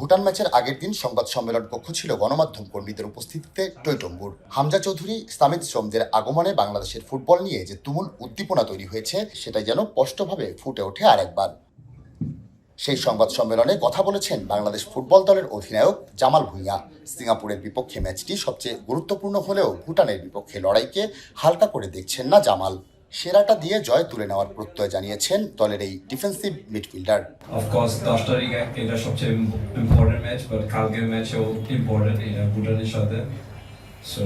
ভুটান ম্যাচের আগের দিন সংবাদ সম্মেলন কক্ষ ছিল গণমাধ্যম কর্মীদের উপস্থিতিতে টৈটম্বুর। হামজা চৌধুরী, সামিদ শ্রমদের আগমনে বাংলাদেশের ফুটবল নিয়ে যে তুমুল উদ্দীপনা তৈরি হয়েছে, সেটাই যেন স্পষ্টভাবে ফুটে ওঠে আরেকবার। সেই সংবাদ সম্মেলনে কথা বলেছেন বাংলাদেশ ফুটবল দলের অধিনায়ক জামাল ভুঁইয়া। সিঙ্গাপুরের বিপক্ষে ম্যাচটি সবচেয়ে গুরুত্বপূর্ণ হলেও ভুটানের বিপক্ষে লড়াইকে হালকা করে দেখছেন না জামাল। সেরাটা দিয়ে জয় তুলে নেওয়ার প্রত্যয় জানিয়েছেন দলের এই ডিফেন্সিভ মিডফিল্ডার অফকোর্স দশ তারিখ এটা সবচেয়ে ইম্পর্টেন্ট ম্যাচ বাট কালকের ম্যাচও ইম্পর্টেন্ট এটা ভুটানের সাথে। So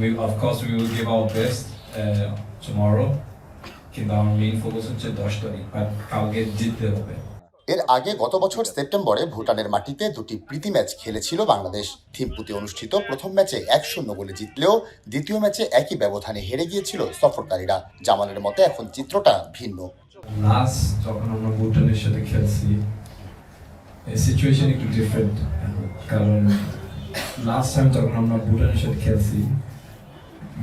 we of course we will give our best uh, কিন্তু আমার মেইন ফোকাস হচ্ছে দশ তারিখ বাট কালকে জিততে হবে। এর আগে গত বছর সেপ্টেম্বরে ভুটানের মাটিতে দুটি প্রীতি ম্যাচ খেলেছিল বাংলাদেশ। থিম্পুতে অনুষ্ঠিত প্রথম ম্যাচে এক শূন্য গোলে জিতলেও দ্বিতীয় ম্যাচে একই ব্যবধানে হেরে গিয়েছিল সফরকারীরা। জামালের মতে এখন চিত্রটা ভিন্ন। লাস্ট যখন আমরা ভুটানের সাথে খেলছি সিচুয়েশন একটু ডিফারেন্ট কারণ লাস্ট টাইম যখন আমরা ভুটানের সাথে খেলছি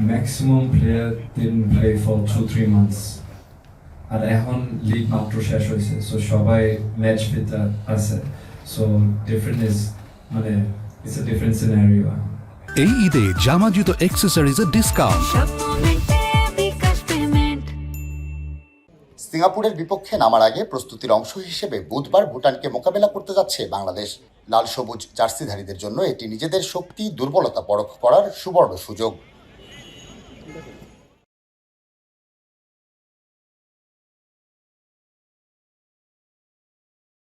ম্যাক্সিমাম প্লেয়ার দিন play for two three months আর এখন লিগ মাত্র শেষ হয়েছে সো সবাই ম্যাচ ফিট আছে। সো ডিফারেন্ট ইজ মানে ইটস এ ডিফারেন্ট সিনারিও এই ঈদে জামা জুতো অ্যাক্সেসরিজের ডিসকাউন্ট সিঙ্গাপুরের বিপক্ষে নামার আগে প্রস্তুতির অংশ হিসেবে বুধবার ভুটানকে মোকাবেলা করতে যাচ্ছে বাংলাদেশ। লাল সবুজ জার্সিধারীদের জন্য এটি নিজেদের শক্তি দুর্বলতা পরখ করার সুবর্ণ সুযোগ।